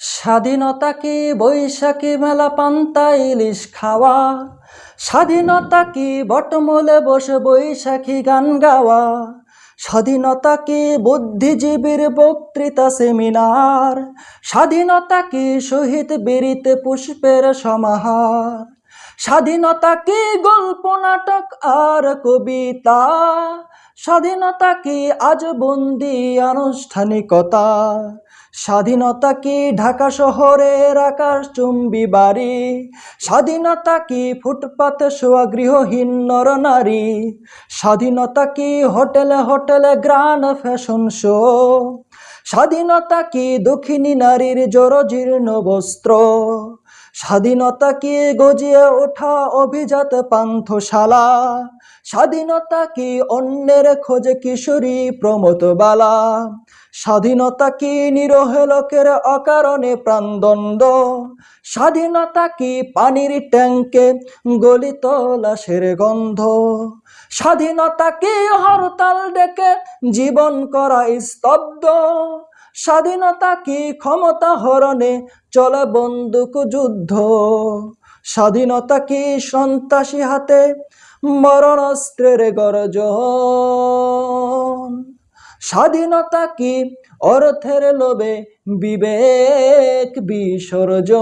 স্বাধীনতা কি বৈশাখী মেলা পান্তা ইলিশ খাওয়া। স্বাধীনতা কি বটমূলে বসে বৈশাখী গান গাওয়া। স্বাধীনতা কি বুদ্ধিজীবীর বক্তৃতা সেমিনার। স্বাধীনতা কি শহীদ বীরিতে পুষ্পের সমাহার। স্বাধীনতা কি গল্প নাটক আর কবিতা। স্বাধীনতা কি আজ বন্দি আনুষ্ঠানিকতা। স্বাধীনতা কি ঢাকা শহরের আকাশ চুম্বি বাড়ি। স্বাধীনতা কি ফুটপাতে শোয়া গৃহহীন নর নারী? স্বাধীনতা কি হোটেলে হোটেলে গ্রান ফ্যাশন শো? স্বাধীনতা কি দক্ষিণী নারীর জরজীর্ণ বস্ত্র? স্বাধীনতা কি গজিয়ে ওঠা অভিজাত পান্থশালা? স্বাধীনতা কি অন্যের খোঁজে কিশোরী প্রমোদবালা স্বাধীনতা কি নিরহ লোকের অকারণে প্রাণদণ্ড? স্বাধীনতা কি পানির ট্যাঙ্কে গলিত লাশের গন্ধ? স্বাধীনতা কি হরতাল ডেকে জীবন করা স্তব্ধ? স্বাধীনতা কি ক্ষমতা হরণে চলে বন্দুক যুদ্ধ? স্বাধীনতা কি সন্ত্রাসী হাতে মরণাস্ত্রের গর্জন? স্বাধীনতা কি? অর্থের লোভে বিবেক বিসর্জন।